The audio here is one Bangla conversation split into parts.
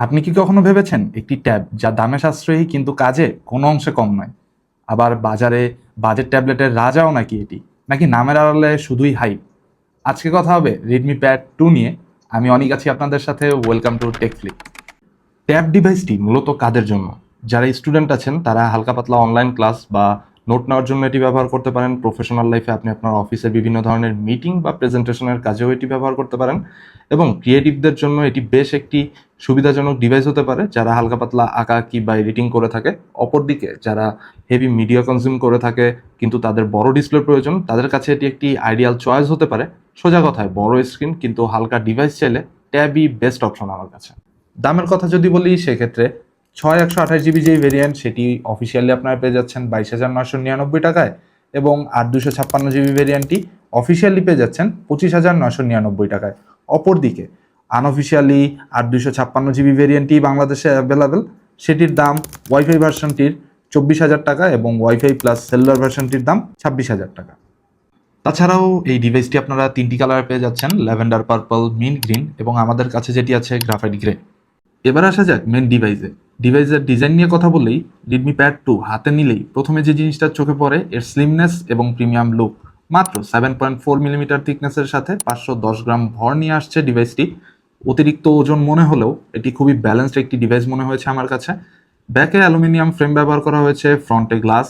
আপনি কি কখনো ভেবেছেন একটি ট্যাব যা দামে সাশ্রয়ী কিন্তু কাজে কোনো অংশে কম নয়? আবার বাজারে বাজেট ট্যাবলেটের রাজাও নাকি এটি? নাকি নামের আড়ালে শুধুই হাইপ আজকে কথা হবে রেডমি প্যাড টু নিয়ে। আমি অনেক আছি আপনাদের সাথে। ওয়েলকাম টু টেকফ্লিক ট্যাব ডিভাইসটি মূলত কাদের জন্য? যারা স্টুডেন্ট আছেন, তারা হালকা পাতলা অনলাইন ক্লাস বা নোট নেওয়ার জন্য এটি ব্যবহার করতে পারেন। প্রফেশনাল লাইফে আপনি আপনার অফিসের বিভিন্ন ধরনের মিটিং বা প্রেজেন্টেশনের কাজেও এটি ব্যবহার করতে পারেন এবং ক্রিয়েটিভদের জন্য এটি বেশ একটি সুবিধাজনক ডিভাইস হতে পারে, যারা হালকা পাতলা আঁকাআঁকি বা এডিটিং করে থাকে। অপরদিকে যারা হেভি মিডিয়া কনজিউম করে থাকে, কিন্তু তাদের বড় ডিসপ্লে প্রয়োজন, তাদের কাছে এটি একটি আইডিয়াল চয়েস হতে পারে। সোজা কথায়, বড় স্ক্রিন কিন্তু হালকা ডিভাইস চাইলে ট্যাবই বেস্ট অপশন আমার কাছে। দামের কথা যদি বলি, সেক্ষেত্রে ছয় একশো আঠাশ জিবি যেই ভেরিয়েন্ট সেটি অফিসিয়ালি আপনারা পেয়ে যাচ্ছেন বাইশ হাজার নয়শো নিরানব্বই টাকায় এবং আট দুশো ছাপ্পান্ন জিবি ভেরিয়েন্টটি অফিসিয়ালি পেয়ে যাচ্ছেন পঁচিশ হাজার নয়শো নিরানব্বই টাকায়। অপরদিকে আনঅফিসিয়ালি আট দুশো ছাপ্পান্ন জিবি ভেরিয়েন্টটি বাংলাদেশে অ্যাভেলেবেল সেটির দাম ওয়াইফাই ভার্সনটির চব্বিশ হাজার টাকা এবং ওয়াইফাই প্লাস সেলুলার ভার্সনটির দাম ছাব্বিশ হাজার টাকা। তাছাড়াও এই ডিভাইসটি আপনারা তিনটি কালার পেয়ে যাচ্ছেন ল্যাভেন্ডার পার্পল মিন গ্রিন এবং আমাদের কাছে যেটি আছে গ্রাফাইট গ্রে এবার আসা যাক মেন ডিভাইসে ডিভাইসের ডিজাইন নিয়ে কথা বললেই রেডমি প্যাড টু হাতে নিলেই প্রথমে যে জিনিসটা চোখে পড়ে, এর স্লিমনেস এবং প্রিমিয়াম লুক মাত্র সেভেন পয়েন্ট ফোর মিলিমিটার থিকনেসের সাথে পাঁচশো দশ গ্রাম ভর নিয়ে আসছে ডিভাইসটি অতিরিক্ত ওজন মনে হলেও এটি খুবই ব্যালেন্সড একটি ডিভাইস মনে হয়েছে আমার কাছে। ব্যাকে অ্যালুমিনিয়াম ফ্রেম ব্যবহার করা হয়েছে ফ্রন্টে গ্লাস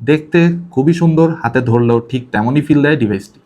দেখতে খুবই সুন্দর, হাতে ধরলেও ঠিক তেমনই ফিল দেয় ডিভাইসটি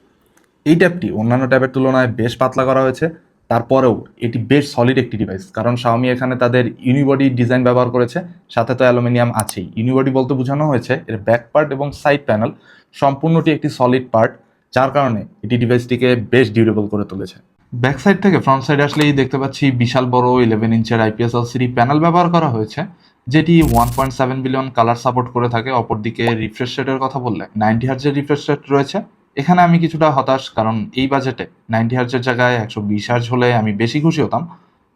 এই ট্যাবটি অন্যান্য ট্যাবের তুলনায় বেশ পাতলা করা হয়েছে। তারপরেও এটি বেশ সলিড একটি ডিভাইস কারণ শাওমি এখানে তাদের ইউনিবডি ডিজাইন ব্যবহার করেছে, সাথে তো অ্যালুমিনিয়াম আছেই। ইউনিবডি বলতে বোঝানো হয়েছে, এর ব্যাক পার্ট এবং সাইড প্যানেল সম্পূর্ণটি একটি সলিড পার্ট যার কারণে এটি ডিভাইসটিকে বেশ ডিউরেবল করে তুলেছে। ব্যাক সাইড থেকে ফ্রন্ট সাইড আসলেই দেখতে পাচ্ছি বিশাল বড় ইলেভেন ইঞ্চের আইপিএস এলসিডি প্যানেল ব্যবহার করা হয়েছে, যেটি one point seven billion colour support করে থাকে। অপরদিকে রিফ্রেশ রেটের কথা বললে নাইনটি হার্জের রিফ্রেশ রেট রয়েছে। এখানে আমি কিছুটা হতাশ, কারণ এই বাজেটে নাইনটি হার্জের জায়গায় একশো বিশ হার্জ হলে আমি বেশি খুশি হতাম।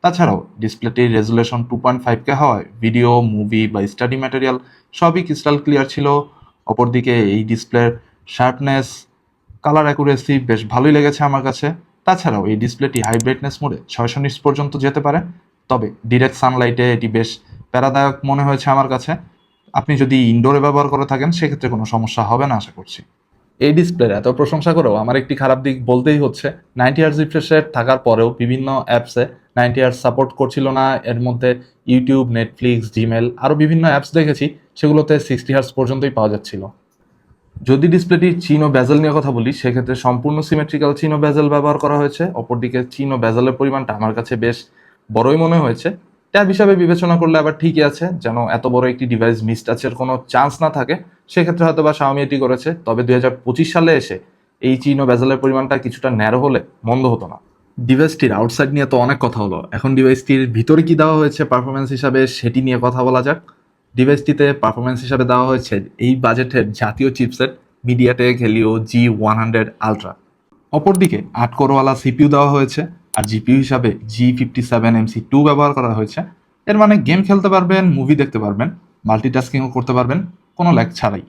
তাছাড়াও ডিসপ্লেটির resolution two point five K হওয়ায় ভিডিও মুভি বা স্টাডি ম্যাটেরিয়াল সবই ক্রিস্টাল ক্লিয়ার ছিল। অপরদিকে এই ডিসপ্লের শার্পনেস কালার অ্যাকুরেসি বেশ ভালোই লেগেছে আমার কাছে। তাছাড়াও এই ডিসপ্লেটি হাই ব্রাইটনেস মোডে ছয়শো নিটস পর্যন্ত যেতে পারে। তবে ডিরেক্ট সানলাইটে এটি বেশ প্যারাদায়ক মনে হয়েছে আমার কাছে। আপনি যদি ইনডোরে ব্যবহার করে থাকেন, সেক্ষেত্রে কোনো সমস্যা হবে না, আশা করছি। এই ডিসপ্লের এত প্রশংসা করেও আমার একটি খারাপ দিক বলতেই হচ্ছে। নাইনটি হার্স রিফ্রেশ রেট থাকার পরেও বিভিন্ন অ্যাপসে নাইনটি হার্স সাপোর্ট করছিল না। এর মধ্যে ইউটিউব নেটফ্লিক্স জিমেল আরও বিভিন্ন অ্যাপস দেখেছি, সেগুলোতে সিক্সটি হার্স পর্যন্তই পাওয়া যাচ্ছিল। যদি ডিসপ্লেটি চিন ও ব্যাজেল নিয়ে কথা বলি, সেক্ষেত্রে সম্পূর্ণ সিমেট্রিক্যাল চিন ও ব্যাজেল ব্যবহার করা হয়েছে। অপরদিকে চিন ও ব্যাজেলের পরিমাণটা আমার কাছে বেশ বড়ই মনে হয়েছে। ট্যাব হিসাবে বিবেচনা করলে আবার ঠিকই আছে, যেন এত বড় একটি ডিভাইস মিস টাচের কোনো চান্স না থাকে। সেক্ষেত্রে হয়তো বা Xiaomi এটি করেছে, তবে দুই হাজার পঁচিশ সালে এসে এই চিন ও ব্যাজেলের পরিমাণটা কিছুটা ন্যারো হলে মন্দ হতো না। ডিভাইসটির আউটসাইড নিয়ে তো অনেক কথা হলো। এখন ডিভাইসটির ভিতরে কি দেওয়া হয়েছে পারফরমেন্স হিসাবে সেটি নিয়ে কথা বলা যাক। ডিভাইসটিতে পারফরমেন্স হিসাবে দেওয়া হয়েছে এই বাজেটের জাতীয় chipset MediaTek Helio G one hundred ultra অপরদিকে আট কোরওয়ালা সিপিইউ দেওয়া হয়েছে। আর জিপিইউ হিসাবে G fifty seven MC two ব্যবহার করা হয়েছে। এর মানে গেম খেলতে পারবেন মুভি দেখতে পারবেন মাল্টিটাস্কিংও করতে পারবেন, কোনো ল্যাগ ছাড়াই।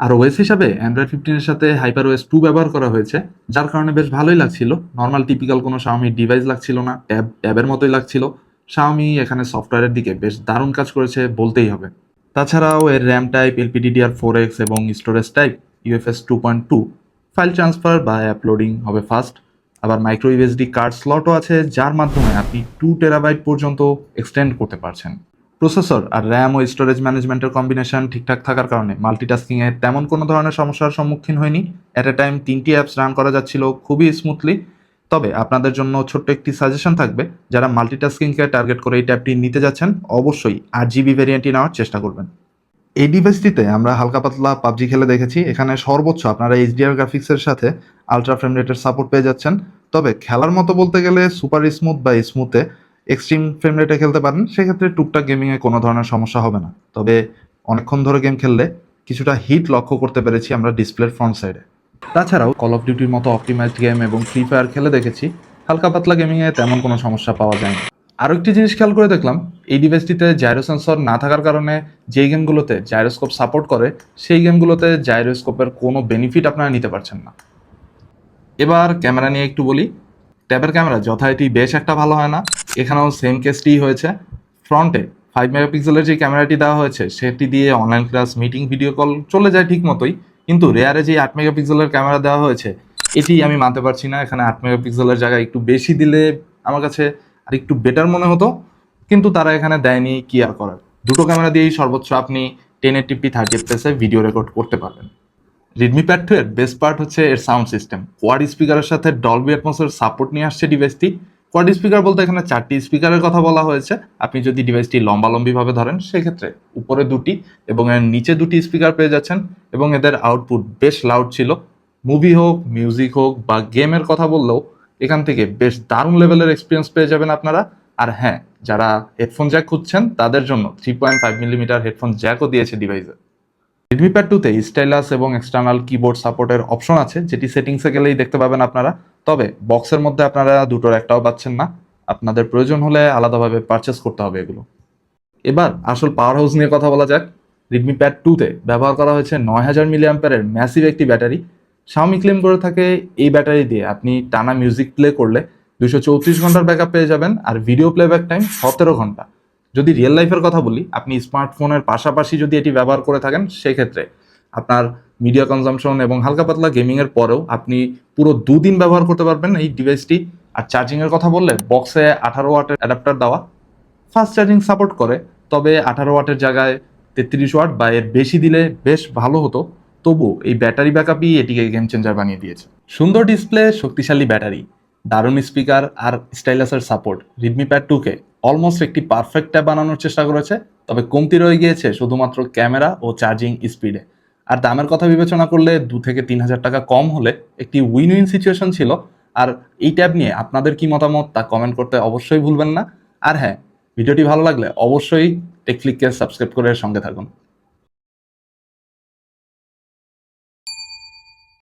আর ওয়েস হিসাবে অ্যান্ড্রয়েড ফিফটিনের সাথে হাইপার ওয়েস টু ব্যবহার করা হয়েছে, যার কারণে বেশ ভালোই লাগছিল। নর্মাল টিপিক্যাল কোনো Xiaomi ডিভাইস লাগছিল না ট্যাব ট্যাবের মতোই লাগছিল। Xiaomi এখানে সফটওয়্যারের দিকে বেশ দারুণ কাজ করেছে বলতেই হবে। তাছাড়াও এর RAM type LPDDR four X এবং storage type UFS two point two file transfer বা অ্যাপলোডিং হবে ফাস্ট আবার মাইক্রো ইউএসডি কার্ড স্লটও আছে, যার মাধ্যমে আপনি টু টেরাবাইট পর্যন্ত এক্সটেন্ড করতে পারছেন। প্রসেসর আর র্যাম ও স্টোরেজ ম্যানেজমেন্টের কম্বিনেশন ঠিকঠাক থাকার কারণে মাল্টিটাস্কিংয়ে তেমন কোনো ধরনের সমস্যার সম্মুখীন হয়নি। অ্যাট এ টাইম তিনটি অ্যাপস রান করা যাচ্ছিল খুবই স্মুথলি তবে আপনাদের জন্য ছোট্ট একটি সাজেশন থাকবে, যারা মাল্টিটাস্কিংকে টার্গেট করে এই ট্যাবটি নিতে যাচ্ছেন, অবশ্যই আট জিবি ভ্যারিয়েন্টটি নেওয়ার চেষ্টা করবেন। এই ডিভাইসটিতে আমরা হালকা পাতলা পাবজি খেলে দেখেছি। এখানে সর্বোচ্চ আপনারা এইচডিআর গ্রাফিক্সের সাথে আলট্রা ফ্রেম রেটের সাপোর্ট পেয়ে যাচ্ছেন। তবে খেলার মতো বলতে গেলে সুপার স্মুথ বা স্মুথে এক্সট্রিম ফ্রেম রেটে খেলতে পারেন, সেক্ষেত্রে টুকটাক গেমিংয়ে কোনো ধরনের সমস্যা হবে না। তবে অনেকক্ষণ ধরে গেম খেললে কিছুটা হিট লক্ষ্য করতে পেরেছি আমরা ডিসপ্লের ফ্রন্ট সাইডে তাছাড়াও কল অফ ডিউটির মতো অপটিমাইজড গেম এবং ফ্রি ফায়ার খেলে দেখেছি, হালকা পাতলা গেমিংয়ে তেমন কোনো সমস্যা পাওয়া যায়নি। আরও একটি জিনিস খেয়াল করে দেখলাম, এই ডিভাইসটিতে জাইরো সেন্সর না থাকার কারণে যেই গেমগুলোতে জাইরোস্কোপ সাপোর্ট করে, সেই গেমগুলোতে জাইরোস্কোপের কোনো বেনিফিট আপনারা নিতে পারছেন না। এবার ক্যামেরা নিয়ে একটু বলি, ট্যাবের ক্যামেরা যথারীতি বেশ একটা ভালো হয় না, এখানেও সেম কেসটিই হয়েছে। ফ্রন্টে ফাইভ মেগাপিক্সেলের যে ক্যামেরাটি দেওয়া হয়েছে, সেটি দিয়ে online class meeting video call চলে যায় ঠিক মতোই, কিন্তু রেয়ারে যে আট মেগাপিক্সেলের ক্যামেরা দেওয়া হয়েছে, এটি আমি মানতে পারছি না, এখানে আট মেগাপিক্সেলের জায়গায় একটু বেশি দিলে আমার কাছে আর একটু বেটার মনে হতো, কিন্তু তারা এখানে দেয়নি কি আর করার। দুটো ক্যামেরা দিয়েই সর্বোচ্চ আপনি টেন এইটিপি থার্টি এফপিএসে ভিডিও রেকর্ড করতে পারবেন। রেডমি প্যাড টু এর বেস্ট পার্ট হচ্ছে এর সাউন্ড সিস্টেম কোয়াড স্পিকারের সাথে ডলবি অ্যাটমসের সাপোর্ট নিয়ে আসছে ডিভাইসটি কোয়াড স্পিকার বলতে এখানে চারটি স্পিকারের কথা বলা হয়েছে। আপনি যদি ডিভাইসটি লম্বালম্বিভাবে ধরেন, সেক্ষেত্রে উপরে দুটি এবং এর নিচে দুটি স্পিকার পেয়ে যাচ্ছেন এবং এদের আউটপুট বেশ লাউড ছিল। মুভি হোক মিউজিক হোক বা গেমের কথা বললেও এখান থেকে বেশ দারুণ লেভেলের এক্সপিরিয়েন্স পেয়ে যাবেন আপনারা। আর হ্যাঁ যারা হেডফোন জ্যাক খুঁজছেন, তাদের জন্য three point five millimetre headphone জ্যাকও দিয়েছে ডিভাইসে রেডমি প্যাড টুতে স্টাইলাস এবং এক্সটার্নাল কিবোর্ড সাপোর্টের অপশন আছে, যেটি সেটিংসে গেলেই দেখতে পাবেন আপনারা। তবে বক্সের মধ্যে আপনারা দুটোর একটাও পাচ্ছেন না। আপনাদের প্রয়োজন হলে আলাদাভাবে পারচেস করতে হবে এগুলো। এবার আসল পাওয়ার হাউস নিয়ে কথা বলা যাক। রেডমি প্যাড টুতে ব্যবহার করা হয়েছে নয় হাজার মিলিয়াম্পারের ম্যাসিভ একটি ব্যাটারি। শাওমি ক্লেম করে থাকে এই ব্যাটারি দিয়ে। আপনি টানা মিউজিক প্লে করলে দুশো চৌত্রিশ ঘণ্টার ব্যাকআপ পেয়ে যাবেন আর ভিডিও প্লেব্যাক টাইম সতেরো ঘণ্টা। যদি রিয়েল লাইফের কথা বলি, আপনি স্মার্টফোনের পাশাপাশি যদি এটি ব্যবহার করে থাকেন, সেক্ষেত্রে আপনার মিডিয়া কনজামশন এবং হালকা পাতলা গেমিংয়ের পরেও আপনি পুরো দুদিন ব্যবহার করতে পারবেন এই ডিভাইসটি আর চার্জিংয়ের কথা বললে বক্সে আঠারো ওয়াটের অ্যাডাপ্টার দেওয়া ফাস্ট চার্জিং সাপোর্ট করে, তবে আঠারো ওয়াটের জায়গায় তেত্রিশ ওয়াট বা এর বেশি দিলে বেশ ভালো হতো। তবু এই ব্যাটারি ব্যাকআপই এটিকে গেম চেঞ্জার বানিয়ে দিয়েছে। সুন্দর ডিসপ্লে শক্তিশালী ব্যাটারি, দারুণ স্পিকার আর স্টাইলাসের সাপোর্ট রিডমি প্যাড টুকে অলমোস্ট একটি পারফেক্ট ট্যাব বানানোর চেষ্টা করেছে, তবে কমতি রয়ে গিয়েছে শুধুমাত্র ক্যামেরা ও চার্জিং স্পিডে আর দামের কথা বিবেচনা করলে দু থেকে তিন হাজার টাকা কম হলে একটি উইন উইন সিচুয়েশন ছিল। আর এই ট্যাব নিয়ে আপনাদের কি মতামত তা কমেন্ট করতে অবশ্যই ভুলবেন না। আর হ্যাঁ ভিডিওটি ভালো লাগলে অবশ্যই টেকফ্লিককে সাবস্ক্রাইব করে সঙ্গে থাকুন।